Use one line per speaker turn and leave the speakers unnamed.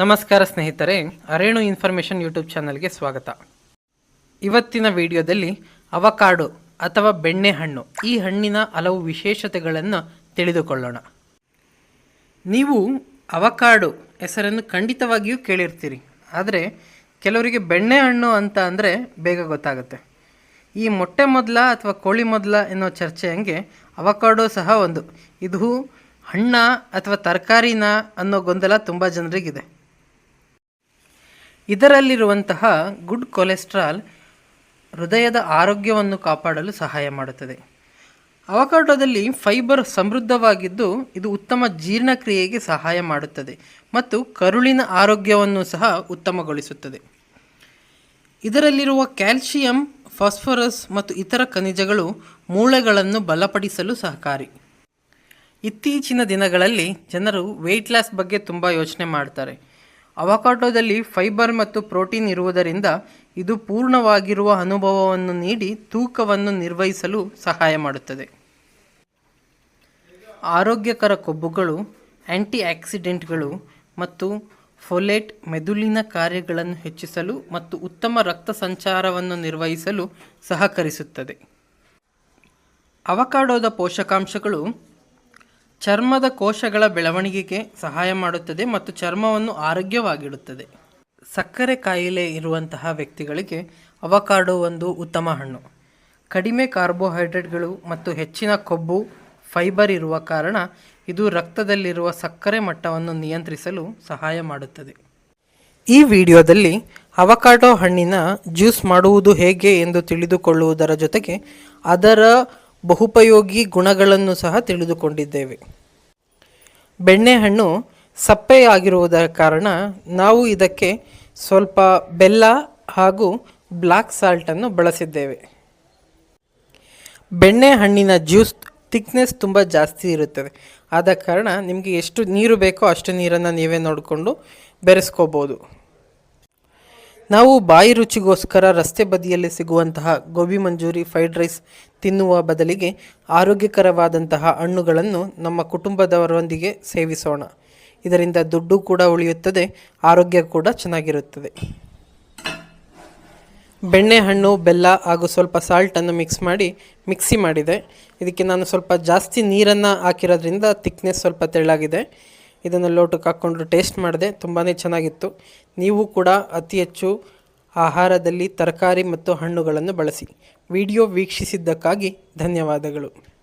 ನಮಸ್ಕಾರ ಸ್ನೇಹಿತರೆ, ಅರೇಣು information YouTube ಚಾನಲ್ಗೆ ಸ್ವಾಗತ. ಇವತ್ತಿನ ವಿಡಿಯೋದಲ್ಲಿ ಅವಕಾಡು ಅಥವಾ ಬೆಣ್ಣೆ ಹಣ್ಣು ಈ ಹಣ್ಣಿನ ಹಲವು ವಿಶೇಷತೆಗಳನ್ನು ತಿಳಿದುಕೊಳ್ಳೋಣ. ನೀವು ಅವಕಾಡು ಹೆಸರನ್ನು ಖಂಡಿತವಾಗಿಯೂ ಕೇಳಿರ್ತೀರಿ, ಆದರೆ ಕೆಲವರಿಗೆ ಬೆಣ್ಣೆ ಹಣ್ಣು ಅಂತ ಅಂದರೆ ಬೇಗ ಗೊತ್ತಾಗುತ್ತೆ. ಈ ಮೊಟ್ಟೆ ಮೊದಲ ಅಥವಾ ಕೋಳಿ ಮೊದಲ ಎನ್ನೋ ಚರ್ಚೆ ಹಂಗೆ ಅವಕಾಡೋ ಸಹ ಒಂದು. ಇದು ಹಣ್ಣ ಅಥವಾ ತರಕಾರಿನ ಅನ್ನೋ ಗೊಂದಲ ತುಂಬ ಜನರಿಗಿದೆ. ಇದರಲ್ಲಿರುವಂತಹ ಗುಡ್ ಕೊಲೆಸ್ಟ್ರಾಲ್ ಹೃದಯದ ಆರೋಗ್ಯವನ್ನು ಕಾಪಾಡಲು ಸಹಾಯ ಮಾಡುತ್ತದೆ. ಅವಕಾಡೋದಲ್ಲಿ ಫೈಬರ್ ಸಮೃದ್ಧವಾಗಿದ್ದು, ಇದು ಉತ್ತಮ ಜೀರ್ಣಕ್ರಿಯೆಗೆ ಸಹಾಯ ಮಾಡುತ್ತದೆ ಮತ್ತು ಕರುಳಿನ ಆರೋಗ್ಯವನ್ನು ಸಹ ಉತ್ತಮಗೊಳಿಸುತ್ತದೆ. ಇದರಲ್ಲಿರುವ ಕ್ಯಾಲ್ಸಿಯಂ, ಫಾಸ್ಫರಸ್ ಮತ್ತು ಇತರ ಖನಿಜಗಳು ಮೂಳೆಗಳನ್ನು ಬಲಪಡಿಸಲು ಸಹಕಾರಿ. ಇತ್ತೀಚಿನ ದಿನಗಳಲ್ಲಿ ಜನರು ವೆಯ್ಟ್ ಲಾಸ್ ಬಗ್ಗೆ ತುಂಬ ಯೋಚನೆ ಮಾಡ್ತಾರೆ. ಅವಕಾಟೋದಲ್ಲಿ ಫೈಬರ್ ಮತ್ತು ಪ್ರೋಟೀನ್ ಇರುವುದರಿಂದ ಇದು ಪೂರ್ಣವಾಗಿರುವ ಅನುಭವವನ್ನು ನೀಡಿ ತೂಕವನ್ನು ನಿರ್ವಹಿಸಲು ಸಹಾಯ ಮಾಡುತ್ತದೆ. ಆರೋಗ್ಯಕರ ಕೊಬ್ಬುಗಳು ಆ್ಯಂಟಿ ಆಕ್ಸಿಡೆಂಟ್ಗಳು ಮತ್ತು ಫೊಲೇಟ್ ಮೆದುಳಿನ ಕಾರ್ಯಗಳನ್ನು ಹೆಚ್ಚಿಸಲು ಮತ್ತು ಉತ್ತಮ ರಕ್ತ ಸಂಚಾರವನ್ನು ನಿರ್ವಹಿಸಲು ಸಹಕರಿಸುತ್ತದೆ. ಅವಕಾಡೋದ ಪೋಷಕಾಂಶಗಳು ಚರ್ಮದ ಕೋಶಗಳ ಬೆಳವಣಿಗೆಗೆ ಸಹಾಯ ಮಾಡುತ್ತದೆ ಮತ್ತು ಚರ್ಮವನ್ನು ಆರೋಗ್ಯವಾಗಿಡುತ್ತದೆ. ಸಕ್ಕರೆ ಕಾಯಿಲೆ ಇರುವಂತಹ ವ್ಯಕ್ತಿಗಳಿಗೆ ಅವಕಾಡೋ ಒಂದು ಉತ್ತಮ ಹಣ್ಣು. ಕಡಿಮೆ ಕಾರ್ಬೋಹೈಡ್ರೇಟ್ಗಳು ಮತ್ತು ಹೆಚ್ಚಿನ ಕೊಬ್ಬು, ಫೈಬರ್ ಇರುವ ಕಾರಣ ಇದು ರಕ್ತದಲ್ಲಿರುವ ಸಕ್ಕರೆ ಮಟ್ಟವನ್ನು ನಿಯಂತ್ರಿಸಲು ಸಹಾಯ ಮಾಡುತ್ತದೆ. ಈ ವಿಡಿಯೋದಲ್ಲಿ ಅವಕಾಡೋ ಹಣ್ಣಿನ ಜ್ಯೂಸ್ ಮಾಡುವುದು ಹೇಗೆ ಎಂದು ತಿಳಿದುಕೊಳ್ಳುವುದರ ಜೊತೆಗೆ ಅದರ ಬಹುಪಯೋಗಿ ಗುಣಗಳನ್ನು ಸಹ ತಿಳಿದುಕೊಂಡಿದ್ದೇವೆ. ಬೆಣ್ಣೆಹಣ್ಣು ಸಪ್ಪೆಯಾಗಿರುವುದರ ಕಾರಣ ನಾವು ಇದಕ್ಕೆ ಸ್ವಲ್ಪ ಬೆಲ್ಲ ಹಾಗೂ ಬ್ಲ್ಯಾಕ್ ಸಾಲ್ಟನ್ನು ಬಳಸಿದ್ದೇವೆ. ಬೆಣ್ಣೆಹಣ್ಣಿನ ಜ್ಯೂಸ್ ಥಿಕ್ನೆಸ್ ತುಂಬ ಜಾಸ್ತಿ ಇರುತ್ತದೆ. ಆದ ಕಾರಣ ನಿಮಗೆ ಎಷ್ಟು ನೀರು ಬೇಕೋ ಅಷ್ಟು ನೀರನ್ನು ನೀವೇ ನೋಡಿಕೊಂಡು ಬೆರೆಸ್ಕೋಬೋದು. ನಾವು ಬಾಯಿ ರುಚಿಗೋಸ್ಕರ ರಸ್ತೆ ಬದಿಯಲ್ಲಿ ಸಿಗುವಂತಹ ಗೋಬಿ ಮಂಜೂರಿ ಫ್ರೈಡ್ ರೈಸ್ ತಿನ್ನುವ ಬದಲಿಗೆ ಆರೋಗ್ಯಕರವಾದಂತಹ ಹಣ್ಣುಗಳನ್ನು ನಮ್ಮ ಕುಟುಂಬದವರೊಂದಿಗೆ ಸೇವಿಸೋಣ. ಇದರಿಂದ ದುಡ್ಡು ಕೂಡ ಉಳಿಯುತ್ತದೆ, ಆರೋಗ್ಯ ಕೂಡ ಚೆನ್ನಾಗಿರುತ್ತದೆ. ಬೆಣ್ಣೆಹಣ್ಣು ಬೆಲ್ಲ ಹಾಗೂ ಸ್ವಲ್ಪ ಸಾಲ್ಟನ್ನು ಮಿಕ್ಸ್ ಮಾಡಿ ಮಿಕ್ಸಿ ಮಾಡಿದೆ. ಇದಕ್ಕೆ ನಾನು ಸ್ವಲ್ಪ ಜಾಸ್ತಿ ನೀರನ್ನು ಹಾಕಿರೋದ್ರಿಂದ ತಿಕ್ನೆಸ್ ಸ್ವಲ್ಪ ತೆಳ್ಳಾಗಿದೆ. ಇದನ್ನು ಲೋಟಕ್ಕೆ ಹಾಕ್ಕೊಂಡು ಟೇಸ್ಟ್ ಮಾಡಿದೆ. ತುಂಬಾ ಚೆನ್ನಾಗಿತ್ತು. ನೀವು ಕೂಡ ಅತಿ ಹೆಚ್ಚು ಆಹಾರದಲ್ಲಿ ತರಕಾರಿ ಮತ್ತು ಹಣ್ಣುಗಳನ್ನು ಬಳಸಿ. ವಿಡಿಯೋ ವೀಕ್ಷಿಸಿದ್ದಕ್ಕಾಗಿ ಧನ್ಯವಾದಗಳು.